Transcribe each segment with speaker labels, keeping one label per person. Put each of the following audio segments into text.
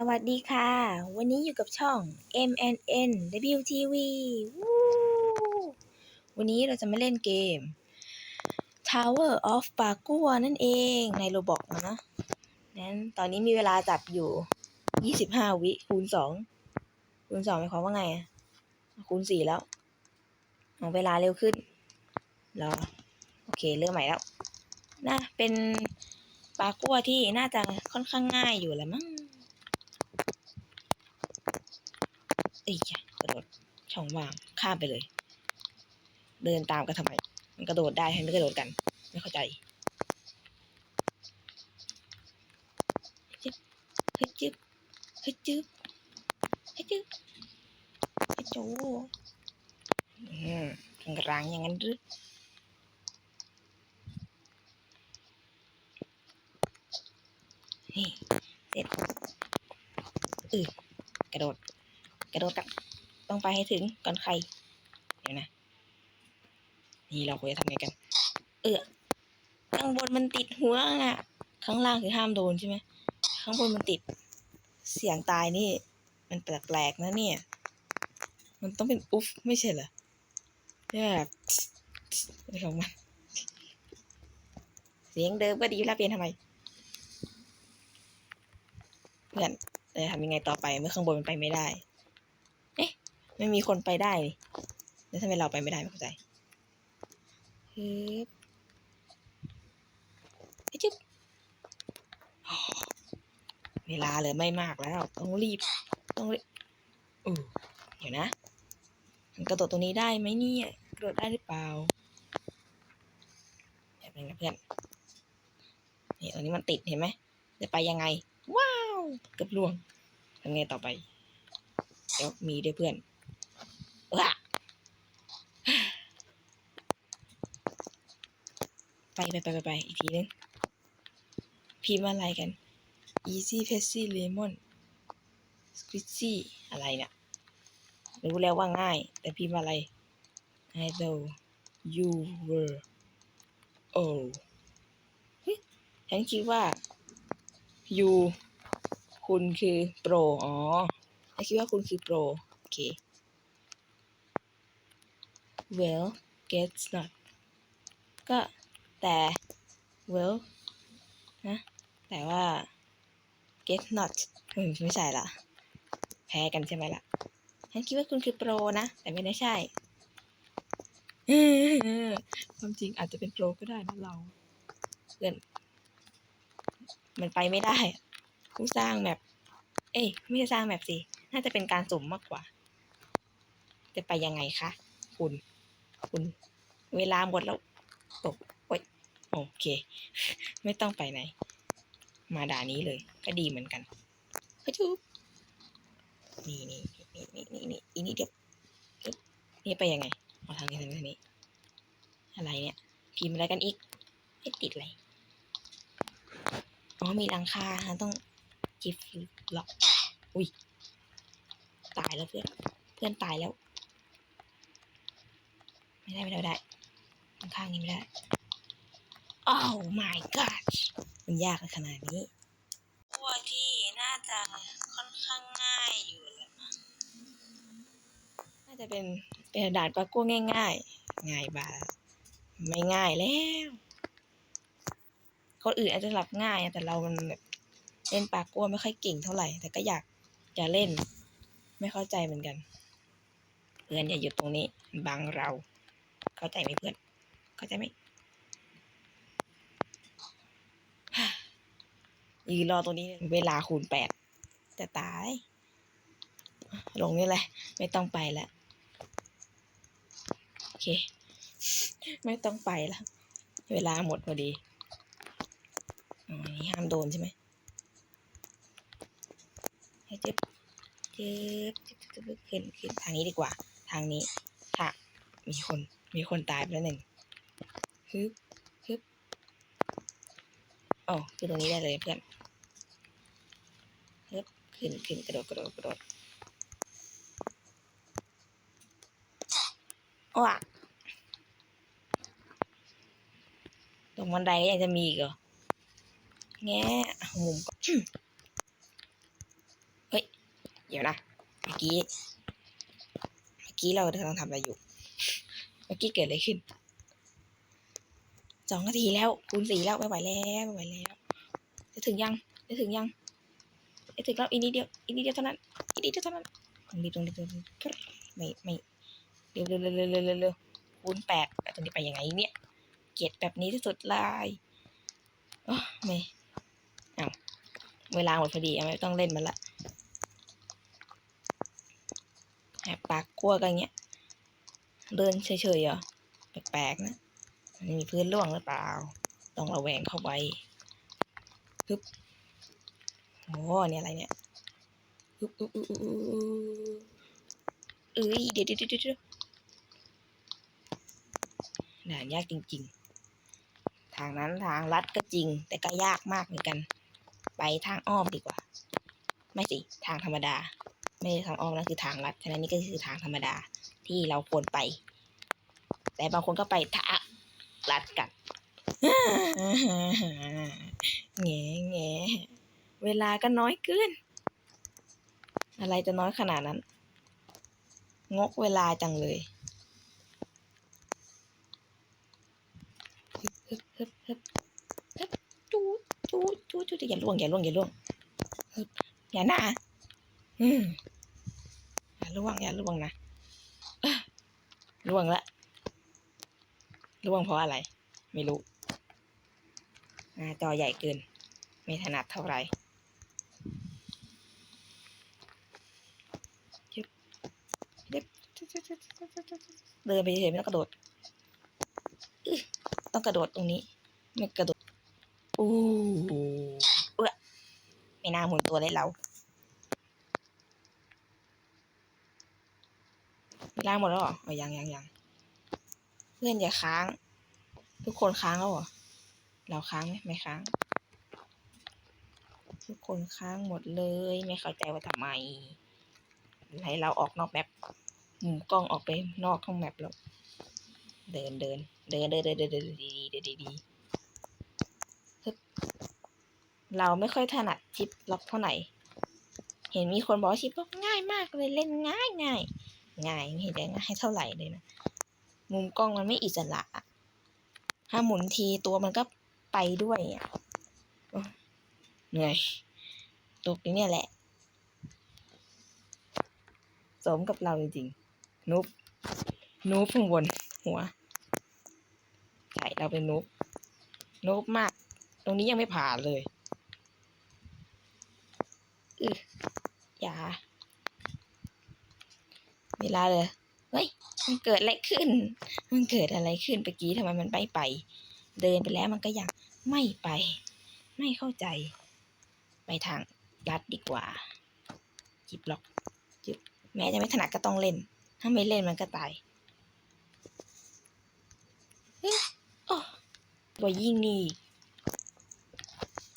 Speaker 1: สวัสดีค่ะ วันนี้อยู่กับช่อง MNN WTV วันนี้เราจะมาเล่นเกม Tower of p a g u a นั่นเองในโรบอกนะนั้นตอนนี้มีเวลาจับอยู่ 25 วิคูณ 2 คูณ2หมายความว่าไง คูณ 4 แล้วเอาเวลาเร็วขึ้นรอโอเค เริ่มใหม่แล้วนะเป็นปากัวที่น่าจะค่อนข้างง่ายอยู่แหละมั้ง เอ้ยอย่ากระโดดช่องว่างข้ามไปเลย เดินตามกันทำไม มันกระโดดได้ให้ไม่กระโดดกัน ไม่เข้าใจจึ๊บเฮ้ยจึ๊บเฮ้ยจึ๊บเฮ้ยจึ๊บเฮ้ยโจอืมกลางอย่างนั้นหรือนี่เสร็จเออกระโดด ระโดดกันต้องไปให้ถึงก่อนใคร เดี๋ยวนะ นี่เราควรจะทำไงกัน เออข้างบนมันติดหัวอะ ข้างล่างคือห้ามโดนใช่ไหมข้างบนมันติด เสียงตายนี่ มันแปลกๆนะเนี่ย มันต้องเป็นอุ๊ฟไม่ใช่เหรอนี่ยแบบอะไรของมัน เสียงเดิมก็ดีแล้วเปลี่ยนทำไม เพื่อนจะทำยังไงต่อไปเมื่อข้างบนมันไปไม่ได้ ไม่มีคนไปได้แล้วทำไมเราไปไม่ได้ไม่เข้าใจฮึบเอ้จึ๊บเวลาเลือไม่มากแล้ว ต้องรีบ ต้องรีบอือเดี๋ยวนะ มันกระโดดตรงนี้ได้ไหมเนี่ยกระโดดได้หรือเปล่าแบบนึงนะเพื่อนนี่ตรงนี้มันติดเห็นไหมจะไปยังไง ว้าวเกือบล่วงทำไงต่อไป เดี๋ยวมีด้วยเพื่อน ไปไปไปไปไปอีกทีนึงพิมพ์อะไรกัน easy p e s s y lemon squishy อะไรเนี่ยรู้แล้วว่าง่าย แต่พิมพ์อะไร I know you were oh เฮ้ยฉันคิดว่า you คุณคือโปร อ๋อฉันคิดว่าคุณคือโปร โอเค well gets not ก็แต่ well นะแต่ว่า get not อืมไม่ใช่ละแพ้กันใช่ไหมล่ะฉันคิดว่าคุณคือโปรนะ แต่ไม่ได้ใช่ ความจริงอาจจะเป็นโปรก็ได้นะเราเพื่อนมันไปไม่ได้ผู้สร้างแมปเอ้ยไม่ใช่สร้างแมปสิ น่าจะเป็นการสุ่มมากกว่า จะไปยังไงคะ คุณ คุณ เวลาหมดแล้วโอ้โอ้ยโอเค ไม่ต้องไปไหน มาด่านี้เลย ก็ดีเหมือนกันกระจุบนี่นี่นี่นี่นี่นี่อีนี่เดี๋ยวนี่ไปยังไงเอาทางนี้ทางนี้ทางนี้ อะไรเนี่ยพิมพ์อะไรกันอีก ไม่ติดเลยอ๋อมีหลังคาฮะต้องจิฟล็อก อุ้ย ตายแล้วเพื่อน เพื่อนตายแล้ว ไม่ได้ไม่ได้ไม่ได้ข้างๆนี้ไม่ได้ โอ้ my god มันยากขนาดนี้ตัวที่น่าจะค่อนข้างง่ายอยู่แหละมั้งน่าจะเป็นเป็นด่านปลากู้ง่าย ๆ ง่ายบาไม่ง่ายแล้วคนอื่นอาจจะหลับง่ายอะแต่เรามันแบบเล่นปลากัวไม่ค่อยเก่งเท่าไหร่ แต่ก็อยากจะเล่น ไม่เข้าใจเหมือนกัน เพื่อนอย่าหยุดตรงนี้บังเรา เข้าใจไหมเพื่อน เข้าใจไหมยืนรอตรงนี้เวลาคูณแปดจะตาย ลงนี่แหละ ไม่ต้องไปแล้วโอเค ไม่ต้องไปแล้ว เวลาหมดพอดีอนี่ห้ามโดนใช่ไหมให้เจ็บเจ็บเจ็บเจ็บขึ้นขึ้นทางนี้ดีกว่า ทางนี้ค่ะมีคน มีคนตายไปแล้วหนึ่งฮึบฮึบอ๋อคือตรงนี้ได้เลยเพื่อนฮึบขึ้นขึ้นกระโดดกระโดดกระโดดว้าตรงบันไดก็ยังจะมีอีกเหรอแง่มุมก่อนเดี๋ยวนะ เมื่อกี้ เมื่อกี้เรากำลังทำอะไรอยู่ เมื่อกี้เกิดอะไรขึ้นสองนาทีแล้วคูณสี่แล้วไม่ไหวแล้วไม่ไหวแล้วจะถึงยังจะถึงยังจะถึงแล้วอีนิดเดียวอีนิดเดียวเท่านั้นอีนิดเดียวเท่านั้นตรงนี้ตรงนี้ตรงนี้ไม่ไม่เร็วเร็วเร็วเร็วเร็วเร็วคูณแปดแต่ตรงนี้ไปยังไงเนี่ย เกลียดแบบนี้ที่สุดลายโอ้ไม่เอาเวลาหมดพอดีไม่ต้องเล่นมันละแอบปากกลัวกันเงี้ย เดินเฉยๆเหรอแปลกๆนะมีพื้นร่วงหรือเปล่า ต้องระแวงเข้าไว้ฮึบโอ้เนี่ยอะไรเนี่ยฮึบฮึบฮึบเอ้ยเดี๋ยวเดี๋ยวเดี๋ยวเดี๋ยวด่านยากจริง ๆ ทางนั้นทางลัดก็จริง แต่ก็ยากมากเหมือนกัน ไปทางอ้อมดีกว่า ไม่สิ ทางธรรมดา ไม่ใช่ทางอ้อมนั่นคือทางลัด ฉะนั้นนี่ก็คือทางธรรมดา ที่เราควรไป แต่บางคนก็ไปทางลัดกันแง่แง่เวลาก็น้อยเกิน อะไรจะน้อยขนาดนั้น งกเวลาจังเลยฮึบฮึบฮึบฮึบฮึบจูดจูดจูดจูดอย่าล่วงอย่าล่วงอย่าล่วงฮึบอย่าหน้าอืมอย่าล่วงอย่าล่วงนะ ล่วงละล่วงเพราะอะไร ไม่รู้หน้าจอใหญ่เกิน ไม่ถนัดเท่าไหร่เดินไปเฉยๆไม่ต้องกระโดด ต้องกระโดดตรงนี้ ไม่กระโดด อู้เออไม่น่าหมุนตัวเลยเราเว ล้างหมดแล้วเหรออยังยังยังเพื่อนอย่าค้าง ทุกคนค้างแล้วเหรอ เราค้างไหมไม่ค้าง ทุกคนค้างหมดเลย ไม่เข้าใจว่าทำไมให้เราออกนอกแมปหมุนกล้องออกไปนอกห้องแมปแล้ว เดินเดินเดินเดินเดินเดินเดินดีดีดีดีเราไม่ค่อยถนัดชิปล็อกเท่าไหร่ เห็นมีคนบอกชิปล็อกง่ายมากเลยเล่นง่ายง่าย ง่ายไม่เห็นได้ง่ายเท่าไหร่เลยนะ มุมกล้องมันไม่อิสระ ถ้าหมุนทีตัวมันก็ไปด้วยอะเหนื่อยตกนี้เนี่ยแหละ สมกับเราจริงๆนุบนุบข้างบนหัวใช่เราเป็นนุบนุบมาก ตรงนี้ยังไม่ผ่านเลย อืออย่า เวลาเลยเฮ้ยมันเกิดอะไรขึ้น มันเกิดอะไรขึ้นเมื่อกี้ทำไมมันไม่ไป เดินไปแล้วมันก็ยังไม่ไป ไม่เข้าใจ ไปทางลัดดีกว่าจิบล็อกจิบแม้จะไม่ถนัดก็ต้องเล่น ถ้าไม่เล่นมันก็ตายโอ้ตัวยิ่งนี่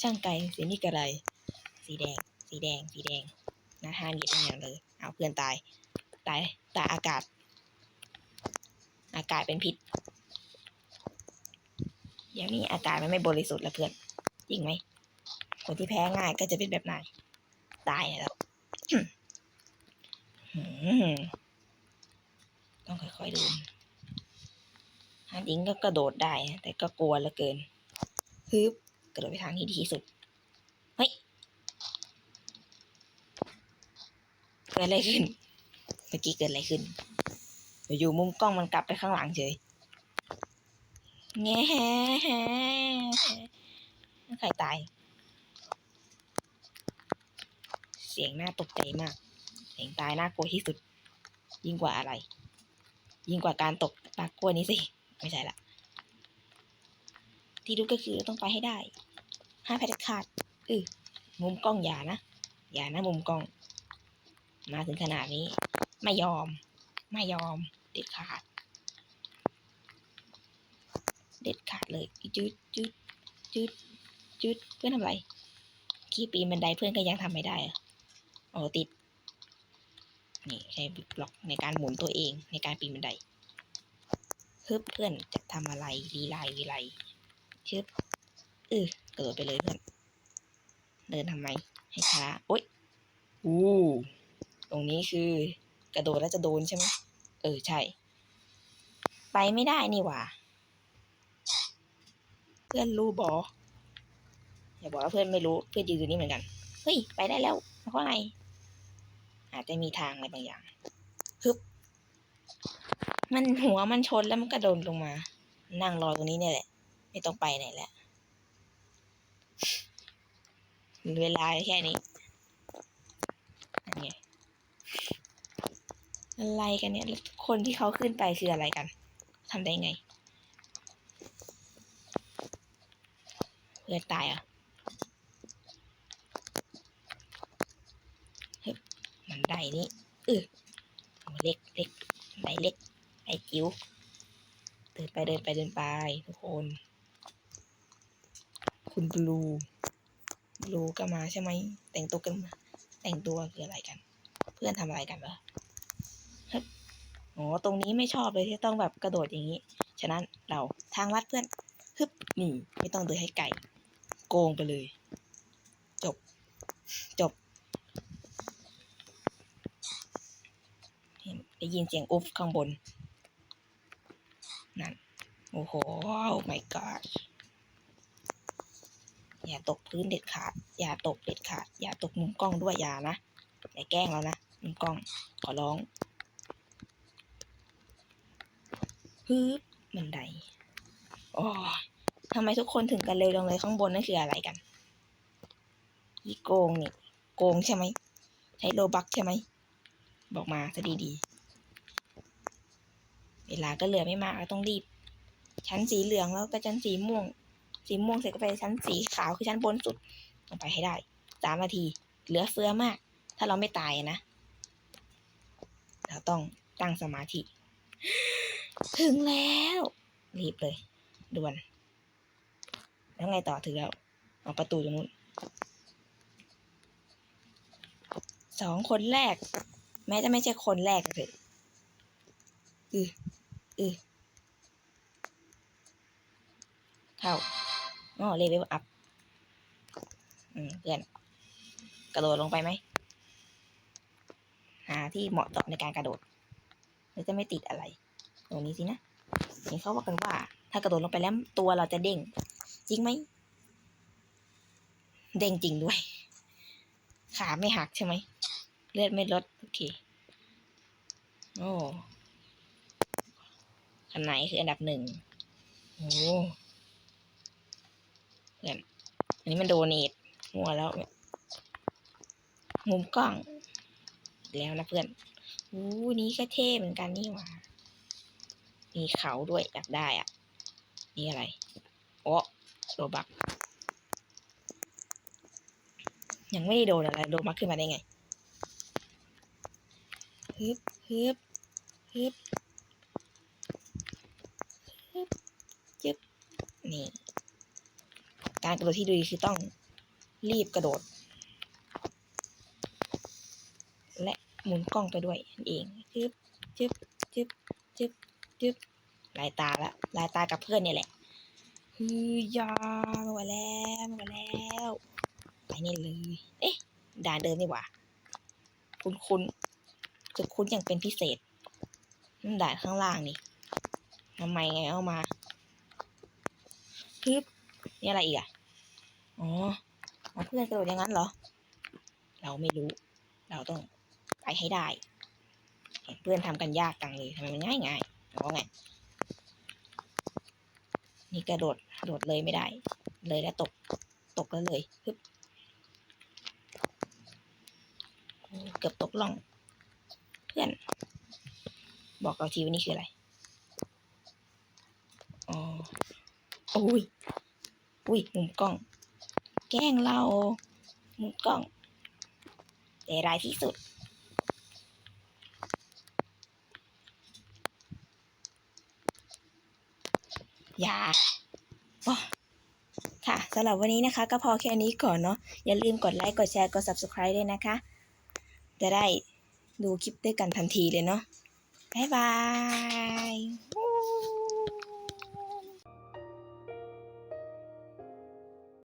Speaker 1: ช่างไกลสีนี่กระไร สีแดง สีแดง สีแดงนะห้ามหยิบอย่างเลย เอาเพื่อนตาย ตายตายอากาศ อากาศเป็นพิษเดี๋ยวนี้อากาศมันไม่บริสุทธิ์ล้วเพื่อนจริงไหมคนที่แพ้ง่ายก็จะเป็นแบบไหนตายแล้วต้องค่อยๆดินฮาจริงก็กระโดดได้นะแต่ก็กลัวเหลือเกินฮึบกระโดดไปทางที่ดีที่สุดเฮ้ยเกิดอะไรขึ้น เมื่อกี้เกิดอะไรขึ้นอยู่มุมกล้องมันกลับไปข้างหลังเฉยแง่ใครตาย เสียงน่าตกใจมาก เสียงตายน่ากลัวที่สุด ยิ่งกว่าอะไร ยิ่งกว่าการตกปากกลัวนี้สิ ไม่ใช่ละ ที่รู้ก็คือต้องไปให้ได้ ห้าแพทขาดอือมุมกล้องอย่านะ อย่านะมุมกล้อง มาถึงขนาดนี้ ไม่ยอม ไม่ยอม เด็ดขาด เด็ดขาดเลยจืดจืดจืดจืดเพื่อนทำอะไรขี้ปีนบันไดเพื่อนก็ยังทำไม่ได้อะโอ้ติด นี่ใช้บล็อกในการหมุนตัวเองในการปีนบันไดฮึบเพื่อนจะทำอะไรลีไลลีไลชึบเออกระโดดไปเลยเพื่อน เดินทำไมให้ช้าโอ๊ยอู้ตรงนี้คือ กระโดดแล้วจะโดนใช่ไหมเออ ใช่ ไปไม่ได้นี่หว่า เพื่อนรู้บออย่าบอกว่าเพื่อนไม่รู้เพื่อนยืนอยู่นี่เหมือนกัน เฮ้ย ไปได้แล้วเพราะไงอาจจะมีทางอะไรบางอย่างฮึบมันหัวมันชนแล้วมันกระโดดลงมา นั่งรอตรงนี้เนี่ยแหละ ไม่ต้องไปไหนแหละเวลาแค่นี้ไง อะไรกันเนี่ย คนที่เขาขึ้นไปคืออะไรกันทำได้ไงเพื่อนตายอะฮึบมันได้นี่เออโอ้เล็กเล็กไดเล็กไดจิ๋วเดินไปเดินไปเดินไปทุกคน คุณบลูบลูก็มาใช่ไหมแต่งตัวกันแต่งตัวคืออะไรกัน เพื่อนทำอะไรกันเหรอ อ๋อตรงนี้ไม่ชอบเลยที่ต้องแบบกระโดดอย่างนี้ ฉะนั้นเราทางลัดเพื่อนฮึบนี่ไม่ต้องเดินให้ไกลโกงไปเลย จบ จบได้ยินเสียงอุฟข้างบน นั่น โอ้โหโอ้ my god อย่าตกพื้นเด็ดขาด อย่าตกเด็ดขาด อย่าตกมุมกล้องด้วยอย่านะอย่าแกล้งแล้วนะ มุมกล้อง ขอร้อง ฮึบบันไดโอ้ยทำไมทุกคนถึงกันเร็วจังเลยข้างบนนั่นคืออะไรกันอีโกงนี่โกงใช่ไหมใช้โลบักใช่ไหม บอกมาซะดีๆ เวลาก็เหลือไม่มากเราต้องรีบ ชั้นสีเหลืองแล้วก็ชั้นสีม่วง สีม่วงเสร็จก็ไปชั้นสีขาวคือชั้นบนสุดต้องไปให้ได้สามนาที เหลือเฟือมาก ถ้าเราไม่ตายนะ เราต้องตั้งสมาธิ ถึงแล้ว รีบเลยด่วนแล้วไงต่อถึงแล้วออกประตูตรงนู้นสองคนแรก แม้จะไม่ใช่คนแรกก็เถอะอืออือเข้าอ๋อเลเวลอัพอืมเพื่อนกระโดดลงไปไหมหาที่เหมาะเจาะในการกระโดดแล้วจะไม่ติดอะไร ตรงนี้สินะเห็นเขาว่ากันว่า ถ้ากระโดดลงไปแล้วตัวเราจะเด้ง จริงไหม เด้งจริงด้วย ขาไม่หักใช่ไหม เลือดไม่ลด โอเค โอ้คันไหนคืออันดับหนึ่งโอ้เพื่อนอันนี้มันโดเนทมัวแล้ว มุมกล้อง แล้วนะเพื่อนอู้นี้ก็เท่เหมือนกันนี่หว่า มีเขาด้วยอยากได้อะนี่อะไรโอ้โดบัก ยังไม่ได้โดนอะไรโดบักขึ้นมาได้ไงฮึบฮึบฮึบฮึบจึ๊บนี่ การกระโดดที่ดีคือต้องรีบกระโดด และหมุนกล้องไปด้วยนั่นเองจึ๊บจึ๊บจึ๊บจึ๊บ จึ๊บลายตาละลายตากับเพื่อนเนี่ยแหละฮือยามาแล้วมาแล้วไปนี่เลย เอ๊ะด่านเดิมนี่หว่า คุณคุณจะคุ้นอย่างเป็นพิเศษนั่นด่านข้างล่างนี่ทำไมไงเอามาฮึบนี่อะไรอีกอะอ๋อเอาเพื่อนกระโดดอย่างนั้นเหรอ เราไม่รู้ เราต้องไปให้ได้เห็นเพื่อนทำกันยากจังเลยทำไมมันง่ายง่าย ๆเพราะไง นี่กระโดด โดดเลยไม่ได้ เลยแล้วตก ตกแล้วเลยฮึบเกือบตกล่อง เพื่อน บอกเราทีว่านี่คืออะไร อ๋อ อุ้ย อุ้ย มุมกล้อง แกล้งเรา มุมกล้องใจร้ายที่สุด ย่าค่ะสำหรับวันนี้นะคะ ก็พอแค่นี้ก่อนเนาะอย่าลืมกดไลค์กดแชร์กด subscribe ด้วยนะคะ จะได้ดูคลิปด้วยกันทันทีเลยเนาะบ๊ายบาย